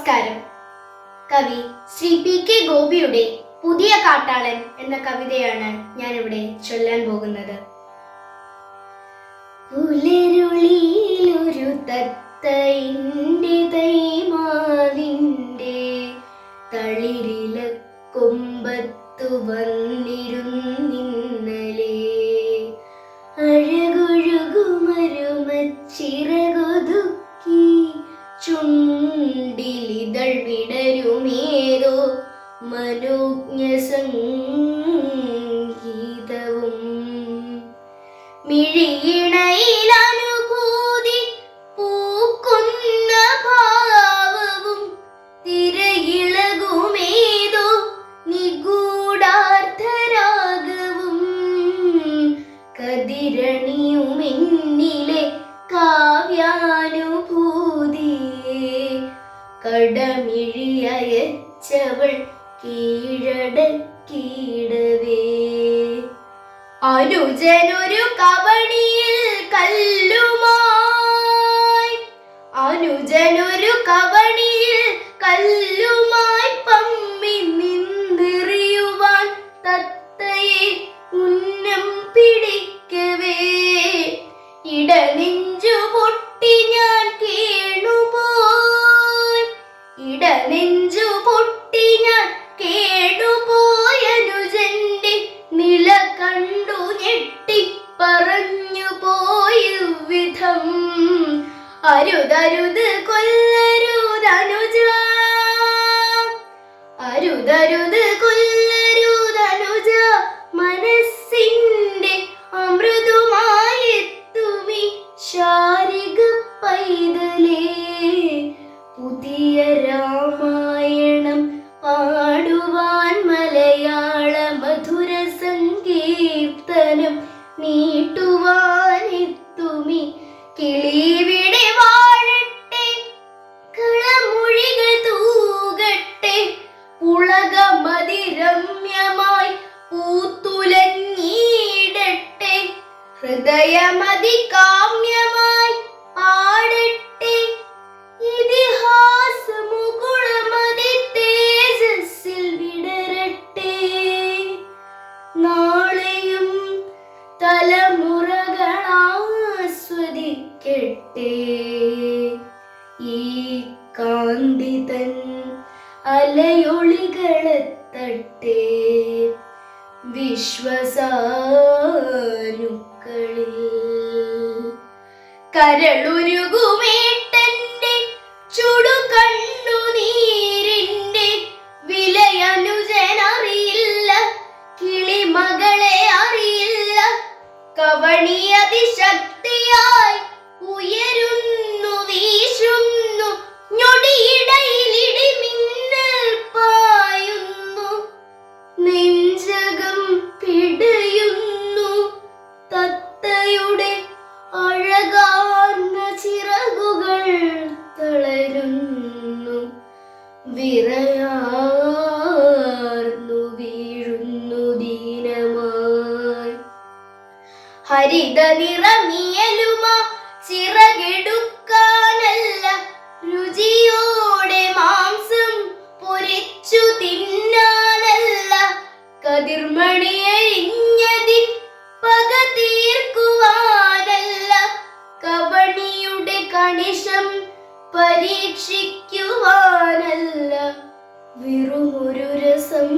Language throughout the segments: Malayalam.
നമസ്കാരം. കവി ശ്രീ പി കെ ഗോപിയുടെ പുതിയ കാട്ടാളൻ എന്ന കവിതയാണ് ഞാനിവിടെ ചൊല്ലാൻ പോകുന്നത്. പുലരുളിയിലൊരു തത്തയിന്റെ മനോജ്ഞ സംഗീതവും മിഴിയിണയിൽ അനുഭൂതി പൂക്കുന്ന ഭാവവും തിരയിളകുമേതോ നിഗൂഢാർത്ഥരാഗവും കതിരണിയുമെന്നിലെ കാവ്യാനുഭൂതിയെ കടമിഴിയയച്ചവൾ കീഴടക്കിയിടവേ. അനുജനൊരു കവണിയിൽ കണ്ടു ഞെട്ടിപ്പറഞ്ഞു പോയുവിധം പോയ വിധം. അരുതരുത് കൊല്ലരുതനുജ അരുതരുത് ഹൃദയമതി കാമ്യമായി ആടട്ടെ. ഇതിഹാസ മുകുളമതി തേജസ്സിൽ വിടരട്ടെ. നാളെയും തലമുറകൾ ആസ്വദിക്കട്ടെ. ഈ കാന്തിതൻ അലയൊളികളെത്തട്ടെ. വിശ്വസാനുക്കളിൽ കരളുരുകുമേട്ടന്റെ ചുടു കണ്ണുനീരിന്റെ വിലയനുജനറിയില്ല കിളിമകളെ അറിയില്ല. കവണി അതിശക്തിയായി ഉയരുന്നു വീശുന്നു ഞൊടിയിടയിൽ ഹരിത നിറമിയലുമ ചിറകെടുക്കാനല്ല. രുചിയോടെ മാംസം പൊരിച്ചു തിന്നാനല്ല. കതിർമണിയരിഞ്ഞതിൻ പക തീർക്കുവാനല്ല. കബണിയുടെ കണിശം പരീക്ഷിക്കുവാനല്ല. വെറുമൊരു രസം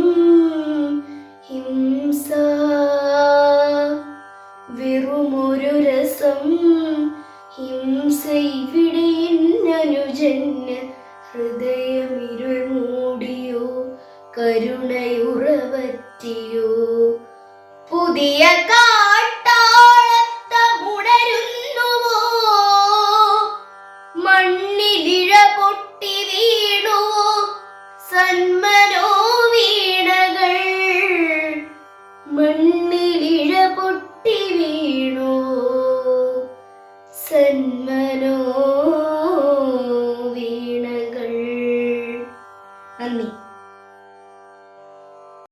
ജന്യ ഹൃദയമിരുൾ മൂടിയോ കരുണയുറവറ്റിയോ. പുതിയ കാട്ടാളത്തമുണരുന്നുവോ മണ്ണിലിഴ പൊട്ടി വീണുവോ? സന്മനോ വീണകൾ? മണ്ണിലിഴ പൊട്ടി വീണോ സന്മനോ